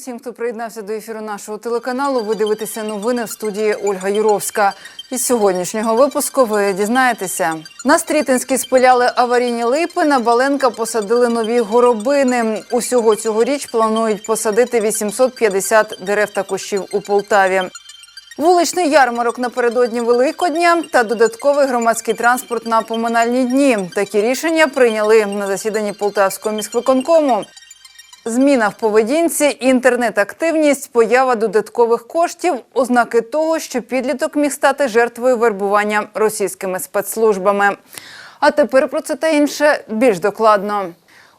усім, хто приєднався до ефіру нашого телеканалу. Ви дивитеся новини в студії Ольга Юровська. Із сьогоднішнього випуску ви дізнаєтеся. На Стрітинській спиляли аварійні липи, на Баленка посадили нові горобини. Усього цьогоріч планують посадити 850 дерев та кущів у Полтаві. Вуличний ярмарок напередодні Великодня та додатковий громадський транспорт на поминальні дні. Такі рішення прийняли на засіданні Полтавського міськвиконкому. Зміна в поведінці, інтернет-активність, поява додаткових коштів ознаки того, що підліток міг стати жертвою вербування російськими спецслужбами. А тепер про це та інше більш докладно.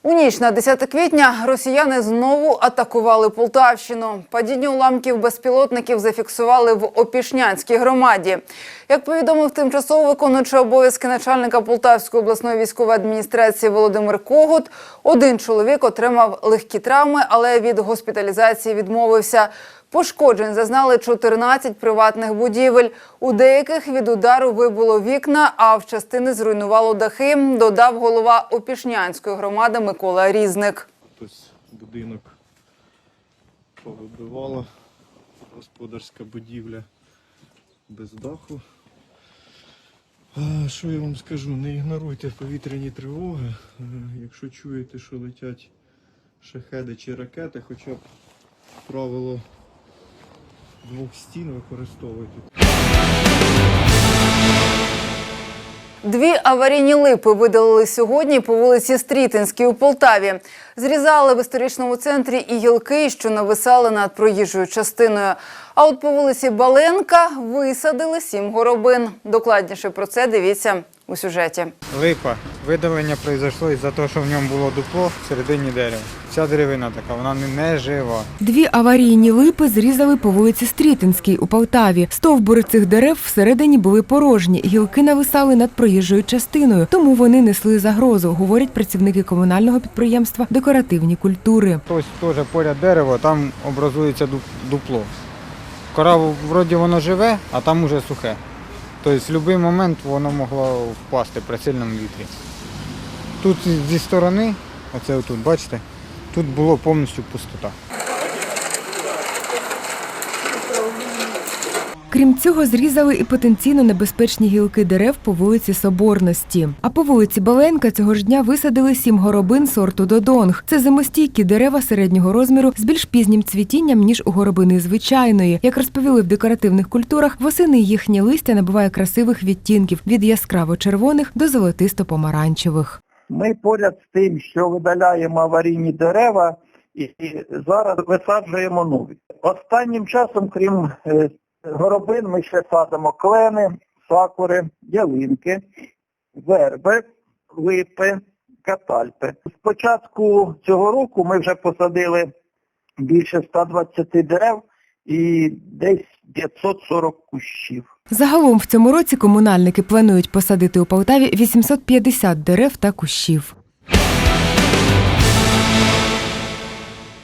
У ніч на 10 квітня росіяни знову атакували Полтавщину. Падіння уламків безпілотників зафіксували в Опішнянській громаді. Як повідомив тимчасово виконуючий обов'язки начальника Полтавської обласної військової адміністрації Володимир Когут, один чоловік отримав легкі травми, але від госпіталізації відмовився. Пошкоджень зазнали 14 приватних будівель. У деяких від удару вибуло вікна, а в частини зруйнувало дахи, додав голова Опішнянської громади Микола Різник. Хтось будинок повибивало, господарська будівля без даху. А, що я вам скажу? Не ігноруйте повітряні тривоги. Е, Якщо чуєте, що летять шахеди чи ракети, хоча б правило двох стін використовуйте. Дві аварійні липи видалили сьогодні по вулиці Стрітинській у Полтаві. Зрізали в історичному центрі і гілки, що нависали над проїжджою частиною. А от по вулиці Баленка висадили сім горобин. Докладніше про це дивіться у сюжеті. Липа. Видалення пройшло із-за того, що в ньому було дупло всередині дерева. Ця деревина така, вона не, не жива. Дві аварійні липи зрізали по вулиці Стрітинській у Полтаві. Стовбури цих дерев всередині були порожні, гілки нависали над проїжджою частиною, тому вони несли загрозу, говорять працівники комунального підприємства декоративні культури. Ось теж поряд дерева, там образується дупло. Кора вроді воно живе, а там уже сухе. Тобто в будь-який момент воно могло впасти при сильному вітрі. Тут зі сторони, оце отут, бачите, тут було повністю пустота. Крім цього, зрізали і потенційно небезпечні гілки дерев по вулиці Соборності. А по вулиці Баленка цього ж дня висадили сім горобин сорту Додонг. Це зимостійкі дерева середнього розміру з більш пізнім цвітінням, ніж у горобини звичайної. Як розповіли в декоративних культурах, восени їхнє листя набуває красивих відтінків від яскраво-червоних до золотисто-помаранчевих. Ми поряд з тим, що видаляємо аварійні дерева і зараз висаджуємо нові. Останнім часом, крім е, горобин, ми ще садимо клени, сакури, ялинки, верби, липи, катальпи. З початку цього року ми вже посадили більше 120 дерев і десь 540 кущів. Загалом в цьому році комунальники планують посадити у Полтаві 850 дерев та кущів.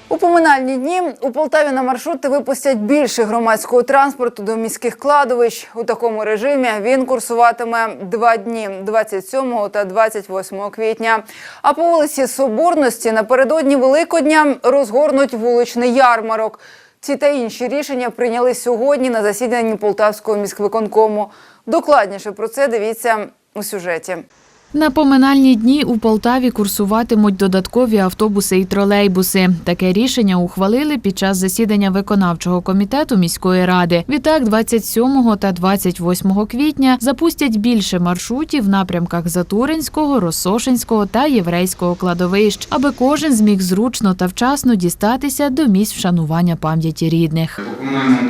У поминальні дні у Полтаві на маршрути випустять більше громадського транспорту до міських кладовищ. У такому режимі він курсуватиме два дні 27 та 28 квітня. А по вулиці Соборності напередодні Великодня розгорнуть вуличний ярмарок. Ці та інші рішення прийняли сьогодні на засіданні Полтавського міськвиконкому. Докладніше про це дивіться у сюжеті. На поминальні дні у Полтаві курсуватимуть додаткові автобуси і тролейбуси. Таке рішення ухвалили під час засідання виконавчого комітету міської ради. Відтак, 27 та 28 квітня запустять більше маршрутів в напрямках Затуринського, Росошинського та Єврейського кладовищ, аби кожен зміг зручно та вчасно дістатися до місць вшанування пам'яті рідних. По комунальному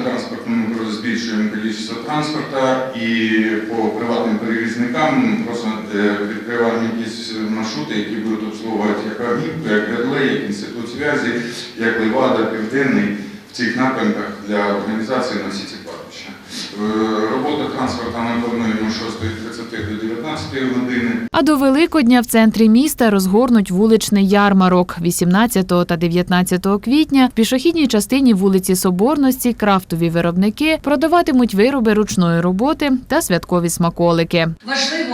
просто збільшуємо кількість транспорту і по приватним перевізникам просто е, відкриваємо якісь маршрути, які будуть обслуговувати як Авгіп, як Гедлей, як інститут зв'язі, як Левада, Південний в цих напрямках для організації на всі ці кладбища. Е, Робота транспорту ми плануємо з 6.30 до 19 години. А до Великодня в центрі міста розгорнуть вуличний ярмарок. 18 та 19 квітня в пішохідній частині вулиці Соборності крафтові виробники продаватимуть вироби ручної роботи та святкові смаколики. Важливо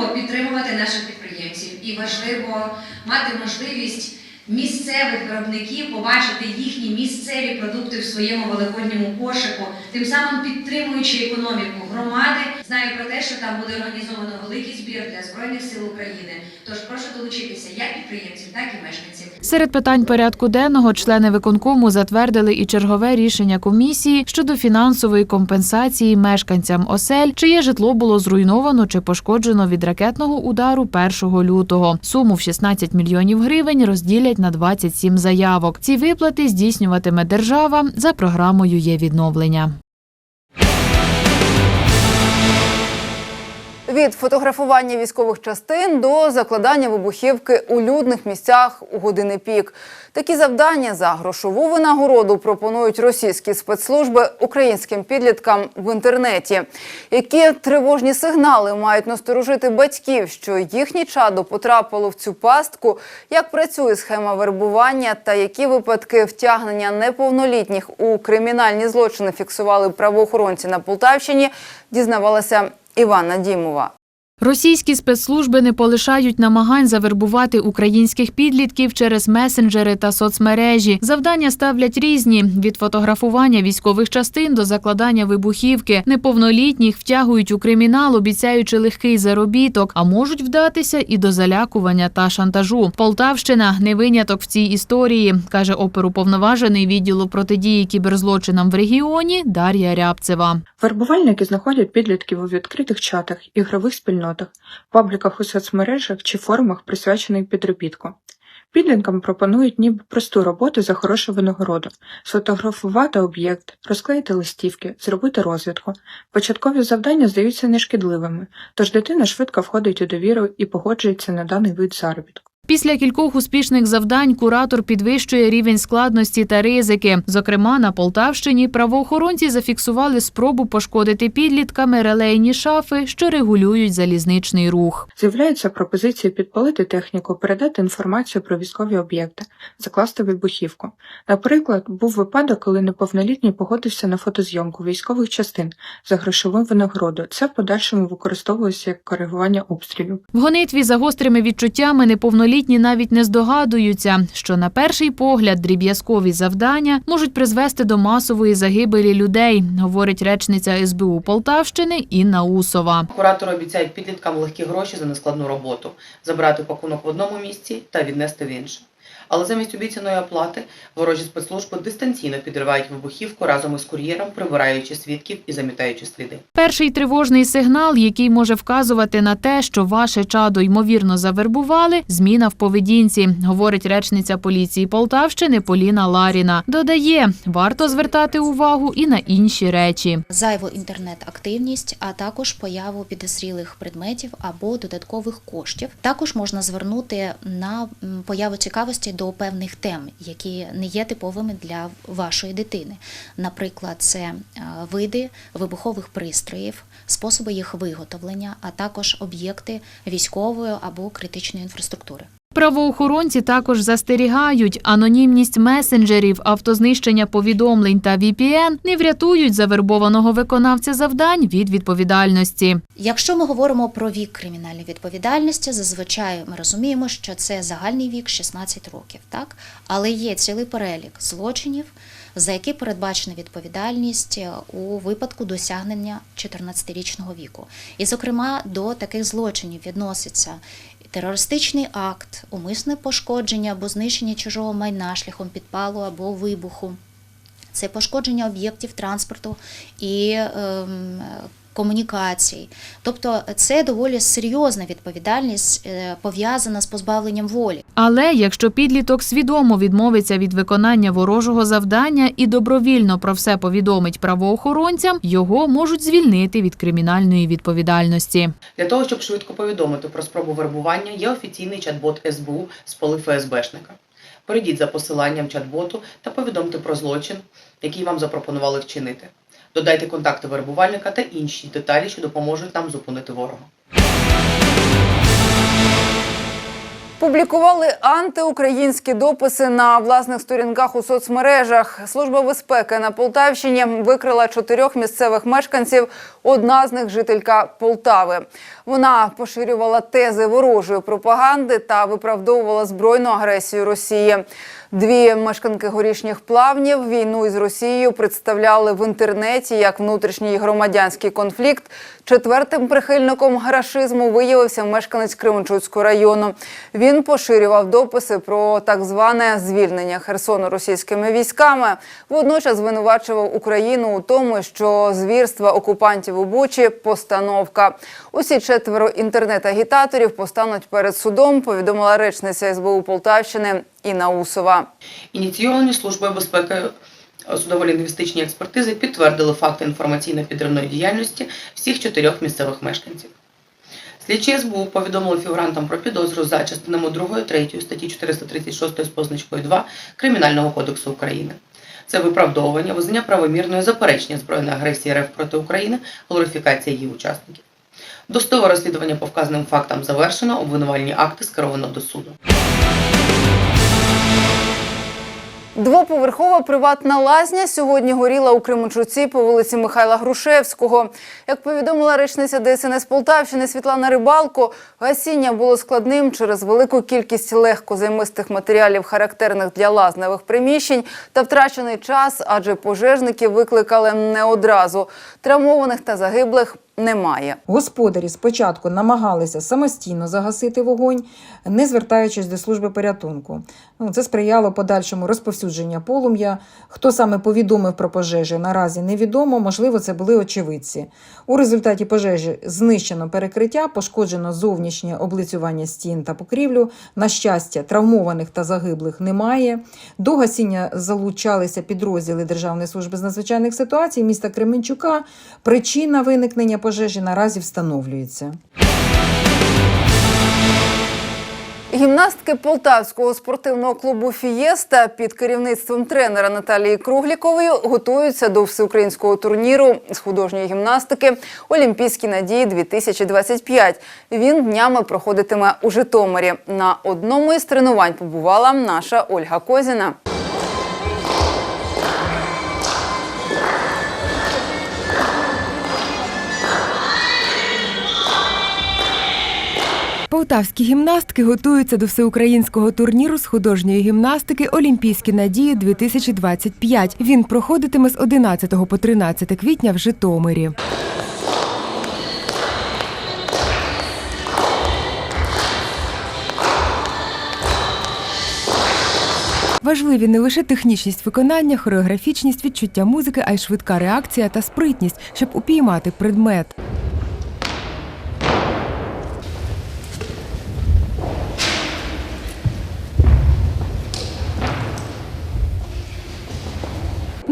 наших підприємців. І важливо мати можливість місцевих виробників, побачити їхні місцеві продукти в своєму великодньому кошику, тим самим підтримуючи економіку громади. Знаю про те, що там буде організовано великий збір для Збройних сил України. Тож прошу долучитися як підприємців, так і мешканців. Серед питань порядку денного члени виконкому затвердили і чергове рішення комісії щодо фінансової компенсації мешканцям осель, чиє житло було зруйновано чи пошкоджено від ракетного удару 1 лютого. Суму в 16 мільйонів гривень розділять на 27 заявок. Ці виплати здійснюватиме держава за програмою є відновлення. Від фотографування військових частин до закладання вибухівки у людних місцях у години пік. Такі завдання за грошову винагороду пропонують російські спецслужби українським підліткам в інтернеті. Які тривожні сигнали мають насторожити батьків, що їхнє чадо потрапило в цю пастку, як працює схема вербування та які випадки втягнення неповнолітніх у кримінальні злочини фіксували правоохоронці на Полтавщині, дізнавалася Івана Дімова. Російські спецслужби не полишають намагань завербувати українських підлітків через месенджери та соцмережі. Завдання ставлять різні: від фотографування військових частин до закладання вибухівки. Неповнолітніх втягують у кримінал, обіцяючи легкий заробіток, а можуть вдатися і до залякування та шантажу. Полтавщина не виняток в цій історії, каже оперуповноважений відділу протидії кіберзлочинам в регіоні Дар'я Рябцева. Вербувальники знаходять підлітків у відкритих чатах, ігрових спільнотах, пабліках у соцмережах чи форумах, присвячених підробітку. Підлінкам пропонують ніби просту роботу за хорошу винагороду сфотографувати об'єкт, розклеїти листівки, зробити розвідку. Початкові завдання здаються нешкідливими, тож дитина швидко входить у довіру і погоджується на даний вид заробітку. Після кількох успішних завдань куратор підвищує рівень складності та ризики. Зокрема, на Полтавщині правоохоронці зафіксували спробу пошкодити підлітками релейні шафи, що регулюють залізничний рух. З'являються пропозиції підпалити техніку, передати інформацію про військові об'єкти, закласти вибухівку. Наприклад, був випадок, коли неповнолітній погодився на фотозйомку військових частин за грошову винагороду. Це в подальшому використовується як коригування обстрілів. В гонитві за гострими відчуттями неповнолітні навіть не здогадуються, що на перший погляд дріб'язкові завдання можуть призвести до масової загибелі людей, говорить речниця СБУ Полтавщини Інна Усова. Куратори обіцяють підліткам легкі гроші за нескладну роботу, забрати пакунок в одному місці та віднести в інше. Але замість обіцяної оплати ворожі спецслужби дистанційно підривають вибухівку разом із кур'єром, прибираючи свідків і замітаючи сліди. Перший тривожний сигнал, який може вказувати на те, що ваше чадо ймовірно завербували, зміна в поведінці, говорить речниця поліції Полтавщини Поліна Ларіна. Додає, варто звертати увагу і на інші речі. зайву інтернет-активність, а також появу підозрілих предметів або додаткових коштів. Також можна звернути на появу цікавості до певних тем, які не є типовими для вашої дитини. Наприклад, це е, види вибухових пристроїв, способи їх виготовлення, а також об'єкти військової або критичної інфраструктури. Правоохоронці також застерігають, анонімність месенджерів, автознищення повідомлень та VPN не врятують завербованого виконавця завдань від відповідальності. Якщо ми говоримо про вік кримінальної відповідальності, зазвичай ми розуміємо, що це загальний вік 16 років, так? Але є цілий перелік злочинів, за які передбачена відповідальність у випадку досягнення 14-річного віку. І, зокрема, до таких злочинів відноситься терористичний акт, умисне пошкодження або знищення чужого майна шляхом підпалу або вибуху. Це пошкодження об'єктів транспорту і ем, комунікацій. Тобто це доволі серйозна відповідальність, е, пов'язана з позбавленням волі. Але якщо підліток свідомо відмовиться від виконання ворожого завдання і добровільно про все повідомить правоохоронцям, його можуть звільнити від кримінальної відповідальності. Для того, щоб швидко повідомити про спробу вербування, є офіційний чат-бот СБУ з поли ФСБшника. Перейдіть за посиланням чат-боту та повідомте про злочин, який вам запропонували вчинити. Додайте контакти вербувальника та інші деталі, що допоможуть нам зупинити ворога. Публікували антиукраїнські дописи на власних сторінках у соцмережах. Служба безпеки на Полтавщині викрила чотирьох місцевих мешканців. Одна з них жителька Полтави. Вона поширювала тези ворожої пропаганди та виправдовувала збройну агресію Росії. Дві мешканки горішніх плавнів війну із Росією представляли в інтернеті як внутрішній громадянський конфлікт. Четвертим прихильником рашизму виявився мешканець Кременчуцького району. Він поширював дописи про так зване звільнення Херсону російськими військами. Водночас звинувачував Україну у тому, що звірства окупантів у Бучі постановка. Усі четверо інтернет-агітаторів постануть перед судом. Повідомила речниця СБУ Полтавщини Інна Усова. Ініційовані службою безпеки судово-лінгвістичні експертизи підтвердили факти інформаційно-підривної діяльності всіх чотирьох місцевих мешканців. Слідчі СБУ повідомили фігурантам про підозру за частинами 2 3 статті 436 з позначкою 2 Кримінального кодексу України. Це виправдовування, визнання правомірної заперечення збройної агресії РФ проти України, глорифікація її учасників. Достове розслідування по вказаним фактам завершено, обвинувальні акти скеровано до суду. Двоповерхова приватна лазня сьогодні горіла у Кременчуці по вулиці Михайла Грушевського. Як повідомила речниця ДСНС Полтавщини Світлана Рибалко, гасіння було складним через велику кількість легкозаймистих матеріалів, характерних для лазневих приміщень, та втрачений час, адже пожежники викликали не одразу. Травмованих та загиблих немає. Господарі спочатку намагалися самостійно загасити вогонь, не звертаючись до служби порятунку. Ну, це сприяло подальшому розповсюдженню полум'я. Хто саме повідомив про пожежі, наразі невідомо. Можливо, це були очевидці. У результаті пожежі знищено перекриття, пошкоджено зовнішнє облицювання стін та покрівлю. На щастя, травмованих та загиблих немає. До гасіння залучалися підрозділи Державної служби з надзвичайних ситуацій міста Кременчука. Причина виникнення пожежі наразі встановлюється. Гімнастки Полтавського спортивного клубу Фієста під керівництвом тренера Наталії Круглікової готуються до всеукраїнського турніру з художньої гімнастики Олімпійські надії 2025. Він днями проходитиме у Житомирі. На одному із тренувань побувала наша Ольга Козіна. Полтавські гімнастки готуються до всеукраїнського турніру з художньої гімнастики Олімпійські надії 2025. Він проходитиме з 11 по 13 квітня в Житомирі. Важливі не лише технічність виконання, хореографічність, відчуття музики, а й швидка реакція та спритність, щоб упіймати предмет.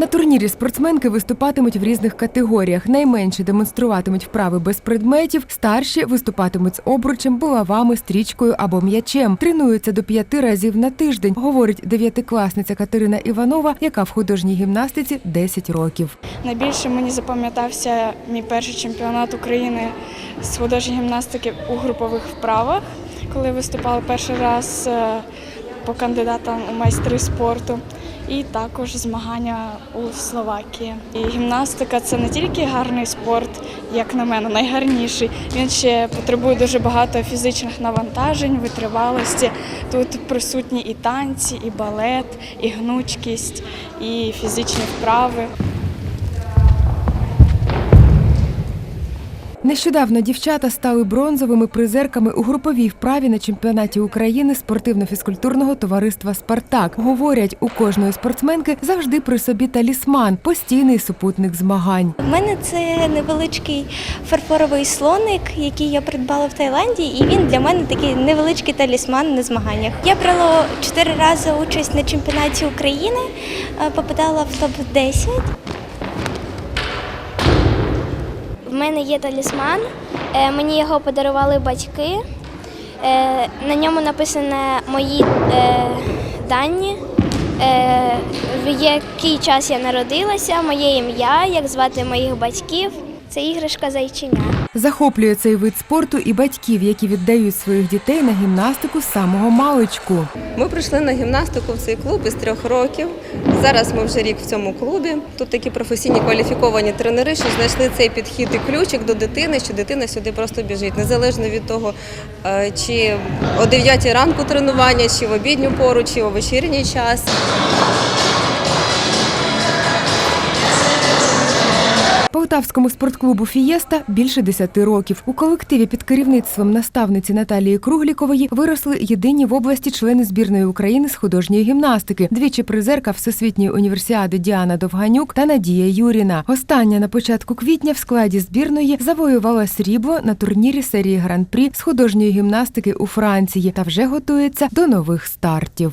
На турнірі спортсменки виступатимуть в різних категоріях. Найменші демонструватимуть вправи без предметів, старші виступатимуть з обручем, булавами, стрічкою або м'ячем. Тренуються до п'яти разів на тиждень, говорить дев'ятикласниця Катерина Іванова, яка в художній гімнастиці 10 років. Найбільше мені запам'ятався мій перший чемпіонат України з художньої гімнастики у групових вправах, коли виступали перший раз е, по кандидатам у майстри спорту. І також змагання у Словакії. І гімнастика це не тільки гарний спорт, як на мене, найгарніший. Він ще потребує дуже багато фізичних навантажень, витривалості. Тут присутні і танці, і балет, і гнучкість, і фізичні вправи. Нещодавно дівчата стали бронзовими призерками у груповій вправі на чемпіонаті України спортивно-фізкультурного товариства Спартак. Говорять, у кожної спортсменки завжди при собі талісман, постійний супутник змагань. У мене це невеличкий фарфоровий слоник, який я придбала в Таїланді, і він для мене такий невеличкий талісман на змаганнях. Я брала чотири рази участь на чемпіонаті України, е, попадала в топ 10 В мене є талісман, е, мені його подарували батьки. Е, На ньому написано мої е, дані, в який час я народилася, моє ім'я, як звати моїх батьків. Це іграшка зайчиня. Захоплює цей вид спорту і батьків, які віддають своїх дітей на гімнастику з самого маличку. Ми прийшли на гімнастику в цей клуб із трьох років. Зараз ми вже рік в цьому клубі. Тут такі професійні кваліфіковані тренери, що знайшли цей підхід і ключик до дитини, що дитина сюди просто біжить, незалежно від того, е, чи о 9 ранку тренування, чи в обідню пору, чи о вечірній час. Полтавському спортклубу Фієста більше 10 років. У колективі під керівництвом наставниці Наталії Круглікової виросли єдині в області члени збірної України з художньої гімнастики, двічі призерка Всесвітньої універсіади Діана Довганюк та Надія Юріна. Остання на початку квітня в складі збірної завоювала срібло на турнірі серії Гран-прі з художньої гімнастики у Франції та вже готується до нових стартів.